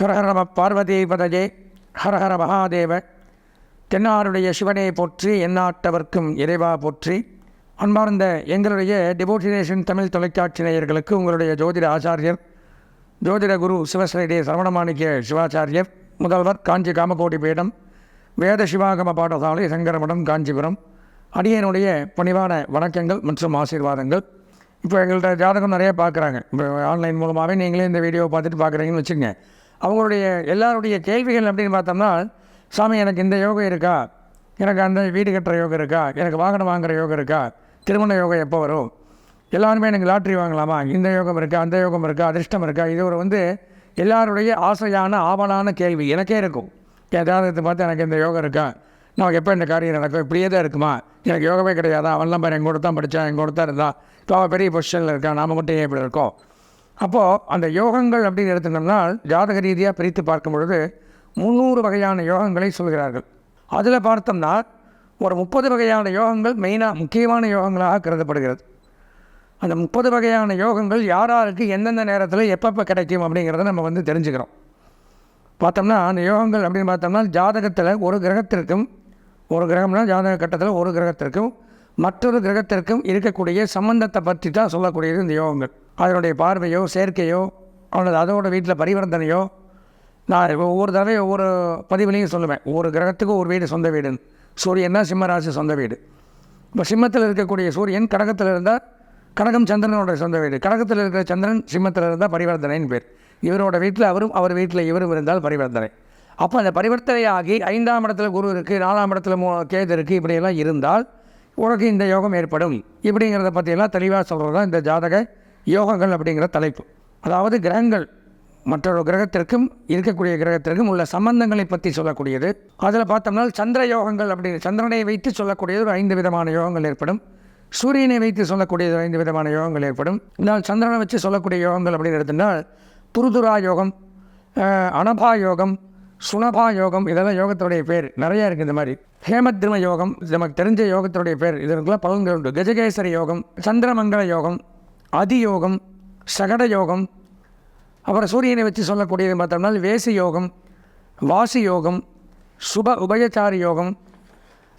ஹரஹர நம ஹரஹர மகாதேவ. தென்னாருடைய சிவனை போற்றி எந்நாட்டவர்க்கும் இறைவா போற்றி. அன்பார்ந்த எங்களுடைய டிவோட்டினேஷன் தமிழ் தொலைக்காட்சி நேயர்களுக்கு உங்களுடைய ஜோதிட ஆச்சாரியர் ஜோதிட குரு சிவஸ்ரீடே சரவணமாணிக்க சிவாச்சாரியர் முதல்வர் காஞ்சி காமகோடி பீடம் வேத சிவாகம பாடசாலை சங்கரமடம் காஞ்சிபுரம் அடியனுடைய பணிவான வணக்கங்கள் மற்றும் ஆசீர்வாதங்கள். இப்போ எங்கள்கிட்ட ஜாதகம் நிறைய பார்க்குறாங்க. இப்போ ஆன்லைன் மூலமாகவே நீங்களே இந்த வீடியோ பார்த்துட்டு பார்க்குறீங்கன்னு வச்சுக்கோங்க. அவங்களுடைய எல்லாருடைய கேள்விகள் அப்படின்னு பார்த்தோம்னா சாமி எனக்கு இந்த யோகம் இருக்கா? எனக்கு அந்த வீடு கட்டுற யோகம் இருக்கா? எனக்கு வாகனம் வாங்குகிற யோகம் இருக்கா? திருமண யோகம் எப்போ வரும்? எல்லாருமே எனக்கு லாட்ரி வாங்கலாமா? இந்த யோகம் இருக்கா? அந்த யோகம் இருக்கா? அதிர்ஷ்டம் இருக்கா? இது ஒரு வந்து எல்லாருடைய ஆசையான ஆவலான கேள்வி. எனக்கே இருக்கும். என் ஜாதகத்தை பார்த்து எனக்கு இந்த யோகம் இருக்கா? நமக்கு எப்போ இந்த காரியம் நடக்கும்? இப்படியே தான் இருக்குமா? எனக்கு யோகமே கிடையாதா? அவன்லாம் பாரு எங்கூட தான் படித்தான் எங்கூட தான் இருந்தான். இப்போ அவன் பெரிய பொசிஷனில் இருக்கான். நாம மட்டும் ஏன் இப்படி இருக்கோம்? அப்போது அந்த யோகங்கள் அப்படின்னு எடுத்துட்டோம்னா ஜாதக ரீதியாக பிரித்து பார்க்கும் பொழுது முந்நூறு வகையான யோகங்களை சொல்கிறார்கள். அதில் பார்த்தோம்னா ஒரு முப்பது வகையான யோகங்கள் மெயினாக முக்கியமான யோகங்களாக கருதப்படுகிறது. அந்த முப்பது வகையான யோகங்கள் யார் யாருக்கு எந்தெந்த நேரத்தில் எப்பப்போ கிடைக்கும் அப்படிங்கிறத நம்ம வந்து தெரிஞ்சுக்கிறோம். பார்த்தோம்னா அந்த யோகங்கள் அப்படின்னு பார்த்தோம்னா ஜாதகத்தில் ஒரு கிரகத்திற்கும் ஒரு கிரகம்னா ஜாதக கட்டத்தில் ஒரு கிரகத்திற்கும் மற்றொரு கிரகத்திற்கும் இருக்கக்கூடிய சம்பந்தத்தை பற்றி தான் சொல்லக்கூடியது இந்த யோகங்கள். அதனுடைய பார்வையோ சேர்க்கையோ அல்லது அதோட வீட்டில் பரிவர்த்தனையோ நான் ஒவ்வொரு தடவை ஒவ்வொரு பதிவுலையும் சொல்லுவேன். ஒவ்வொரு கிரகத்துக்கும் ஒரு வீடு சொந்த வீடுன்னு. சூரியன்னா சிம்மராசி சொந்த வீடு. இப்போ சிம்மத்தில் இருக்கக்கூடிய சூரியன் கடகத்தில் இருந்தால் கடகம் சந்திரனோட சொந்த வீடு. கடகத்தில் இருக்கிற சந்திரன் சிம்மத்தில் இருந்தால் பரிவர்த்தனைன்னு பேர். இவரோட வீட்டில் அவரும் அவர் வீட்டில் இவரும் இருந்தால் பரிவர்த்தனை. அப்போ அந்த பரிவர்த்தனையாகி ஐந்தாம் இடத்துல குரு இருக்குது நாலாம் இடத்துல மூ கேது இருக்குது இப்படியெல்லாம் இருந்தால் உனக்கு இந்த யோகம் ஏற்படும். இப்படிங்கிறத பற்றியெல்லாம் தெளிவாக சொல்கிறது தான் இந்த ஜாதக யோகங்கள் அப்படிங்கிற தலைப்பு. அதாவது கிரகங்கள் மற்றொரு கிரகத்திற்கும் இருக்கக்கூடிய கிரகத்திற்கும் உள்ள சம்பந்தங்களை பற்றி சொல்லக்கூடியது. அதில் பார்த்தோம்னா சந்திர யோகங்கள் அப்படின்னு சந்திரனை வைத்து சொல்லக்கூடியது ஒரு ஐந்து விதமான யோகங்கள் ஏற்படும். சூரியனை வைத்து சொல்லக்கூடியது ஐந்து விதமான யோகங்கள் ஏற்படும். இதனால் சந்திரனை வச்சு சொல்லக்கூடிய யோகங்கள் அப்படின்னு எடுத்துட்டால் துருதுரா யோகம் அனபா யோகம் சுனபா யோகம் இதெல்லாம் யோகத்துடைய பேர். நிறையா இருக்குது இந்த மாதிரி. ஹேமத்ரிம யோகம் இது நமக்கு தெரிஞ்ச யோகத்துடைய பேர். இதற்குலாம் பலன்கள் உண்டு. கஜகேசரி யோகம் சந்திரமங்கல யோகம் அதியோகம் சகட யோகம் அப்புறம் சூரியனை வச்சு சொல்லக்கூடியது பார்த்தோம்னா வேசி யோகம் வாசி யோகம் சுப உபயச்சாரி யோகம்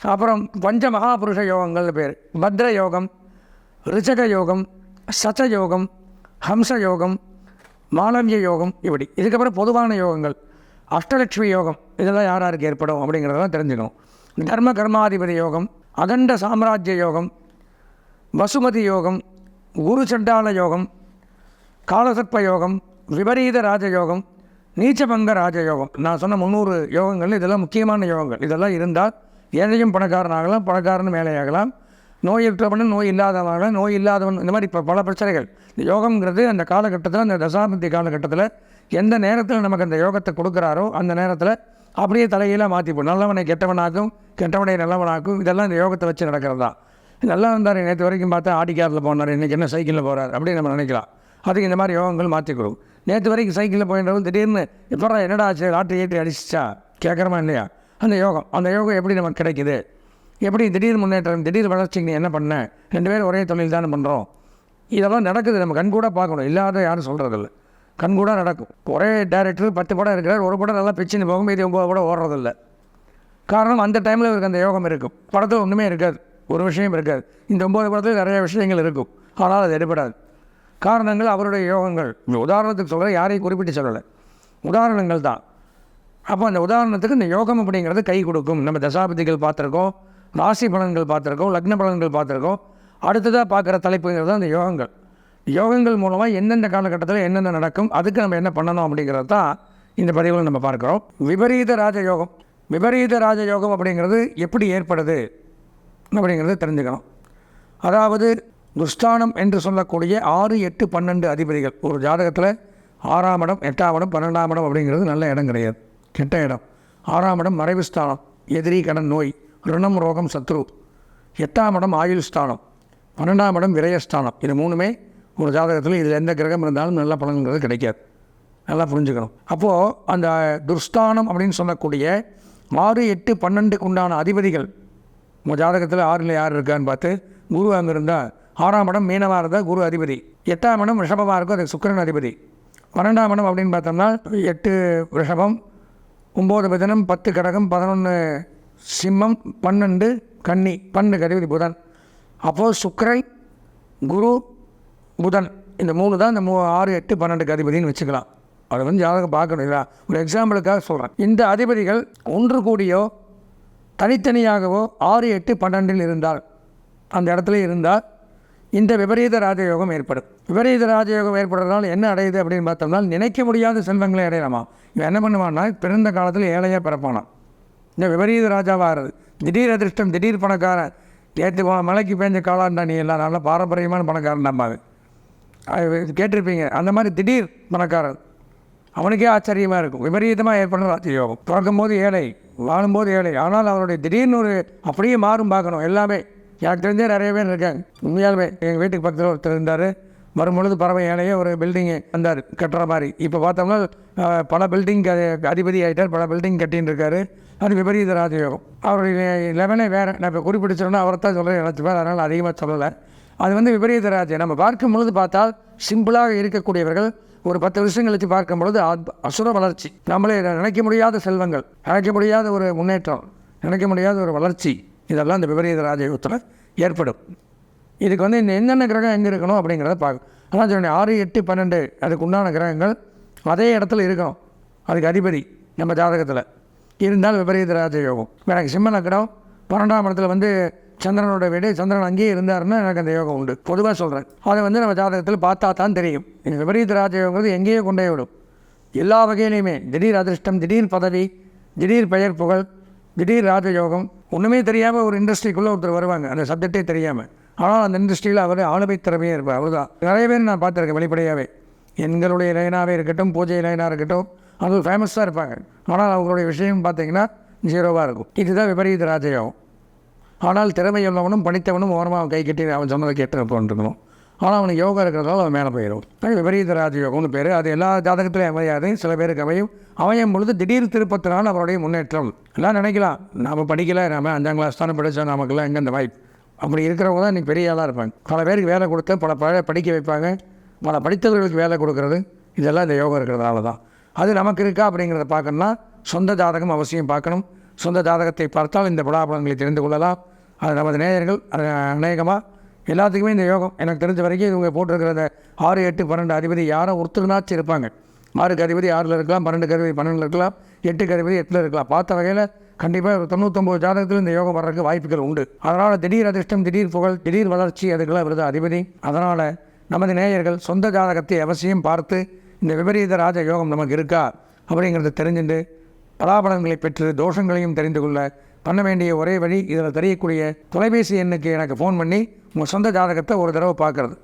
அப்புறம் பஞ்ச மகாபுருஷ யோகங்கள் பேர். பத்ர யோகம் ரிச்சக யோகம் சச்ச யோகம் ஹம்ச யோகம் மாலவிய யோகம் இப்படி. இதுக்கப்புறம் பொதுவான யோகங்கள். அஷ்டலட்சுமி யோகம் இதெல்லாம் யார் யாருக்கு ஏற்படும் அப்படிங்கிறதெல்லாம் தெரிஞ்சுக்கணும். தர்ம கர்மாதிபதி யோகம் அகண்ட சாம்ராஜ்ய யோகம் வசுமதி யோகம் குரு சண்டால யோகம் காலசர்ப்ப யோகம் விபரீத ராஜயோகம் நீச்சபங்க ராஜயோகம். நான் சொன்ன முந்நூறு யோகங்கள் இதெல்லாம் முக்கியமான யோகங்கள். இதெல்லாம் இருந்தால் ஏழையும் பணக்காரன் ஆகலாம் பணக்காரன் மேலேயாகலாம் இருக்கிறவனும் நோய் இல்லாதவனாகலாம் நோய் இல்லாதவன் இந்த மாதிரி இப்போ பல பிரச்சனைகள். இந்த யோகங்கிறது அந்த காலகட்டத்தில் அந்த தசாபதி காலகட்டத்தில் எந்த நேரத்தில் நமக்கு அந்த யோகத்தை கொடுக்குறாரோ அந்த நேரத்தில் அப்படியே தலையெல்லாம் மாற்றிப்போம் நல்லவனை கெட்டவனாக்கும் கெட்டவனை நல்லவனாக்கும் இதெல்லாம் இந்த யோகத்தை வச்சு நடக்கிறது தான் நல்லா இருந்தார். நேற்று வரைக்கும் பார்த்தா ஆடி காரில் போனார். இன்றைக்கி என்ன சைக்கிளில் போகிறார் அப்படின்னு நம்ம நினைக்கலாம். அதுக்கு இந்த மாதிரி யோகங்கள் மாற்றிக்கிறோம் நேற்று வரைக்கும் சைக்கிளில் போயின்றவங்க திடீர்னு எப்படா என்னடா ஆச்சு? லாட்டரி ஏற்றி அடிச்சிச்சா? கேட்குறமா இல்லையா? அந்த யோகம். அந்த யோகம் எப்படி நமக்கு கிடைக்குது? எப்படி திடீர் முன்னேற்றம் திடீர் வளர்ச்சிக்கு நீ என்ன பண்ண? ரெண்டு பேரும் ஒரே தொழில் தானே பண்ணுறோம் இதெல்லாம் நடக்குது. நம்ம கண்கூட பார்க்கணும். இல்லாத யாரும் சொல்கிறதில்ல கண்கூட நடக்கும். ஒரே டேரக்டர் பத்து படம் இருக்கிறார் ஒரு படம் நல்லா பிச்சுன்னு போகும் இது ஒம்பது படம் ஓடுறதில்ல. காரணம் அந்த டைமில் இவருக்கு அந்த யோகம் இருக்கும். படத்தில் ஒன்றுமே இருக்காது. ஒரு விஷயம் இருக்காது. இந்த ஒம்பது படத்தில் நிறைய விஷயங்கள் இருக்கும். ஆனால் அது எடுபடாது. காரணங்கள் அவருடைய யோகங்கள். இந்த உதாரணத்துக்கு சொல்கிற யாரையும் குறிப்பிட்டு சொல்லலை. உதாரணங்கள் தான். அப்போ அந்த உதாரணத்துக்கு இந்த யோகம் அப்படிங்கிறது கை கொடுக்கும். நம்ம தசாபதிகள் பார்த்துருக்கோம் ராசி பலன்கள் பார்த்துருக்கோம் லக்ன பலன்கள் பார்த்துருக்கோம். அடுத்ததாக பார்க்குற தலைப்புங்கிறது தான் அந்த யோகங்கள். யோகங்கள் மூலமாக எந்தெந்த காலகட்டத்தில் என்னென்ன நடக்கும் அதுக்கு நம்ம என்ன பண்ணணும் அப்படிங்கிறது தான் இந்த பதிவில் நம்ம பார்க்குறோம். விபரீத ராஜயோகம். விபரீத ராஜயோகம் அப்படிங்கிறது எப்படி ஏற்படுது? அப்படிங்கிறத தெரிஞ்சுக்கணும். அதாவது துஷ்டானம் என்று சொல்லக்கூடிய ஆறு எட்டு பன்னெண்டு அதிபதிகள். ஒரு ஜாதகத்தில் ஆறாம் இடம் எட்டாம் இடம் பன்னெண்டாம் இடம் அப்படிங்கிறது நல்ல இடம் கிடையாது. கெட்ட இடம். ஆறாம் இடம் மறைவு ஸ்தானம். எதிரி கடன் நோய் ருணம் ரோகம் சத்ரு. எட்டாம் இடம் ஆயுள் ஸ்தானம். பன்னெண்டாம் இடம் விரயஸ்தானம் இது மூணுமே ஒரு ஜாதகத்தில் இதில் எந்த கிரகம் இருந்தாலும் நல்ல பலன்கிறது கிடைக்காது. நல்லா புரிஞ்சுக்கணும். அப்போது அந்த துர்ஸ்தானம் அப்படின்னு சொல்லக்கூடிய ஆறு எட்டு பன்னெண்டுக்கு உண்டான அதிபதிகள் உங்கள் ஜாதகத்தில் ஆறில் யார் இருக்கான்னு பார்த்து குரு அங்கே இருந்தால் ஆறாம் இடம் மீனவாக இருந்தால் குரு அதிபதி. எட்டாம் இடம் ரிஷபமாக இருக்கும் அதுக்கு சுக்கரன் அதிபதி. பன்னெண்டாம் இடம் அப்படின்னு பார்த்தோம்னா எட்டு ரிஷபம் ஒம்பது மிதனம் பத்து கடகம் பதினொன்று சிம்மம் பன்னெண்டு கன்னி பன்னெண்டு அதிபதி புதன். அப்போது சுக்கரன் குரு புதன். இந்த மூணு தான் இந்த மூ ஆறு எட்டு பன்னெண்டுக்கு அதிபதினு வச்சுக்கலாம். அதை வந்து ஜாதகம் பார்க்கணும் இல்லையா? ஒரு எக்ஸாம்பிளுக்காக சொல்கிறேன் இந்த அதிபதிகள் ஒன்று கூடியோ தனித்தனியாகவோ ஆறு எட்டு பன்னெண்டில் இருந்தால் அந்த இடத்துல இருந்தால் இந்த விபரீத ராஜயோகம் ஏற்படும். விபரீத ராஜயோகம் ஏற்படுறதுனால என்ன அடையுது அப்படின்னு பார்த்தோம்னா நினைக்க முடியாத செல்வங்களை அடையலாமா இவன் என்ன பண்ணுவான்னா பிறந்த காலத்தில் ஏழையாக பிறப்பானான் இந்த விபரீத ராஜாவாகிறது திடீர் அதிர்ஷ்டம் திடீர் பணக்காரன். நேற்று மலைக்கு பேஞ்ச காலாண்டா நீ எல்லாம். நல்லா பாரம்பரியமான பணக்காரன் நம்ம அது கேட்டிருப்பீங்க. அந்த மாதிரி திடீர் பணக்காரன். அவனுக்கே ஆச்சரியமாக இருக்கும். விபரீதமாக ஏற்படுற ராஜயோகம் பிறக்கும்போது ஏழை வாழும்போது ஏழை. ஆனால் அவருடைய திடீர்னு ஒரு அப்படியே மாறும் பார்க்கணும். எல்லாமே எனக்கு தெரிஞ்சே நிறைய பேர் இருக்காங்க. உண்மையாலுமே எங்கள் வீட்டுக்கு பக்கத்தில் ஒருத்தர் இருந்தார். வரும்பொழுது பறவை ஏழையே ஒரு பில்டிங்கு வந்தார். கட்டுற மாதிரி. இப்போ பார்த்தோம்னா பல பில்டிங் அதிபதி ஆகிட்டார் பல பில்டிங் கட்டின்னு இருக்காரு. அது விபரீத ராஜயோகம் அவருடைய லெவனே வேறு. நான் இப்போ குறிப்பிடிச்சோன்னா அவரை தான் சொல்ல நினச்சிப்பார் அதனால் அதிகமாக சொல்லலை. அது வந்து விபரீத ராஜ்யம் நம்ம பார்க்கும் பொழுது பார்த்தால் சிம்பிளாக இருக்கக்கூடியவர்கள் ஒரு பத்து வருஷம் கழித்து பார்க்கும் பொழுது அசுர வளர்ச்சி. நம்மளே நினைக்க முடியாத செல்வங்கள் நினைக்க முடியாத ஒரு முன்னேற்றம் நினைக்க முடியாத ஒரு வளர்ச்சி. இதெல்லாம் இந்த விபரீத ராஜயோகத்தில் ஏற்படும். இதுக்கு வந்து இந்த என்னென்ன கிரகம் எங்கே இருக்கணும் அப்படிங்கிறத பார்க்கணும் ஆனால் சொன்னேன் ஆறு எட்டு பன்னெண்டு அதுக்கு உண்டான கிரகங்கள் அதே இடத்துல இருக்கணும். அதுக்கு அதிபதி நம்ம ஜாதகத்தில். இருந்தால் விபரீத ராஜயோகம். எனக்கு சிம்ம நக்கடம் பன்னெண்டாம் இடத்துல வந்து சந்திரனோட வீடு சந்திரன் அங்கேயே இருந்தாருன்னா எனக்கு அந்த யோகம் உண்டு. பொதுவாக சொல்கிறேன் அதை வந்து நம்ம ஜாதகத்தில் பார்த்தா தான் தெரியும். இந்த விபரீத ராஜயோகங்கிறது எங்கேயோ கொண்டே விடும். எல்லா வகையிலையுமே திடீர் அதிர்ஷ்டம் திடீர் பதவி திடீர் பெயர் புகழ் திடீர் ராஜயோகம். ஒன்றுமே தெரியாமல் ஒரு இண்டஸ்ட்ரிக்குள்ளே ஒருத்தர் வருவாங்க. அந்த சப்ஜெக்டே தெரியாமல் ஆனால் அந்த இண்டஸ்ட்ரியில் அவர் ஆளுமை திறமையே இருப்பார். அவர்தான் நிறைய பேர் நான் பார்த்துருக்கேன் வெளிப்படையாகவே எங்களுடைய லைனாகவே இருக்கட்டும் பூஜை லைனாக இருக்கட்டும் அது ஃபேமஸாக இருப்பாங்க. ஆனால் அவங்களுடைய விஷயம் பார்த்திங்கன்னா ஜீரோவாக இருக்கும். இதுதான் விபரீத ராஜயோகம். ஆனால் திறமையுள்ளவனும் படித்தவனும் ஓரமாக அவன் கை கட்டி அவன் சொன்னதை கேட்டு இருக்கணும் ஆனால் அவனுக்கு யோகா இருக்கிறதால அவன் மேலே போயிடும். விபரீத ராஜயோகம்னு பேர். அது எல்லா ஜாதகத்திலையும் அமையாது சில பேருக்கு அமையும். அமையும் பொழுது திடீர் திருப்பத்தினால் அவருடைய முன்னேற்றம். எல்லாம் நினைக்கலாம். நாம் படிக்கல. நாம அஞ்சாம் கிளாஸ் தானே படித்தோம் நமக்குலாம் எங்கே அந்த வாய்ப்பு அப்படி இருக்கிறவங்க தான் இன்றைக்கி பெரிய ஆளாக இருப்பாங்க. பல பேருக்கு வேலை கொடுத்து பல பல படிக்க வைப்பாங்க. பல படித்தவர்களுக்கு வேலை கொடுக்கறது. இதெல்லாம் இந்த யோகா இருக்கிறதால தான். அது நமக்கு இருக்கா அப்படிங்கிறத பார்க்கணும்னா சொந்த ஜாதகம் அவசியம் பார்க்கணும். சொந்த ஜாதகத்தை பார்த்தால் இந்த பலாபலங்களை தெரிந்து கொள்ளலாம். அது நமது நேயர்கள் அது அநேகமாக எல்லாத்துக்குமே இந்த யோகம் எனக்கு தெரிஞ்ச வரைக்கும் இவங்க போட்டிருக்கிற ஆறு எட்டு பன்னெண்டு அதிபதி யாரோ ஒருத்தருனாச்சும் இருப்பாங்க. ஆறுக்கு அதிபதி ஆறில் இருக்கலாம் பன்னெண்டு அதிபதி பன்னெண்டில் இருக்கலாம் எட்டுக்கு அதிபதி எட்டில் இருக்கலாம். பார்த்த வகையில் கண்டிப்பாக ஒரு தொண்ணூத்தொம்பது ஜாதகத்தில் இந்த யோகம் வர்றதுக்கு வாய்ப்புகள் உண்டு. அதனால் திடீர் அதிர்ஷ்டம் திடீர் புகழ் திடீர் வளர்ச்சி அதுக்கெல்லாம் விருது அதிபதி. அதனால் நமது நேயர்கள் சொந்த ஜாதகத்தை அவசியம் பார்த்து இந்த விபரீத ராஜ யோகம் நமக்கு இருக்கா அப்படிங்கிறத தெரிஞ்சுட்டு பலாபலங்களை பெற்று தோஷங்களையும் தெரிந்து கொள்ள பண்ண வேண்டிய ஒரே வழி இதில் தெரியக்கூடிய தொலைபேசி எண்ணுக்கு எனக்கு ஃபோன் பண்ணி உங்கள் சொந்த ஜாதகத்தை ஒரு தடவை பார்க்குறது.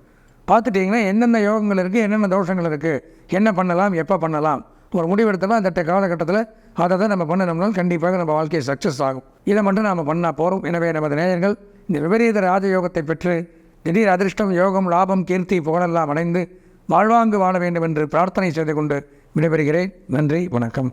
பார்த்துட்டிங்கன்னா என்னென்ன யோகங்கள் இருக்குது என்னென்ன தோஷங்கள் இருக்குது என்ன பண்ணலாம் எப்போ பண்ணலாம் ஒரு முடிவெடுத்தலாம் அந்த காலகட்டத்தில் அதை தான் நம்ம பண்ணணும்னா கண்டிப்பாக நம்ம வாழ்க்கையை சக்ஸஸ் ஆகும். இதை மட்டும் நாம் பண்ணால் போகிறோம் எனவே நமது நேயர்கள் இந்த விபரீத ராஜயோகத்தை பெற்று திடீர் அதிர்ஷ்டம் யோகம் லாபம் கீர்த்தி புகழெல்லாம் அடைந்து வாழ்வாங்கு வாழ வேண்டும் என்று பிரார்த்தனை செய்து கொண்டு விடைபெறுகிறேன். நன்றி வணக்கம்.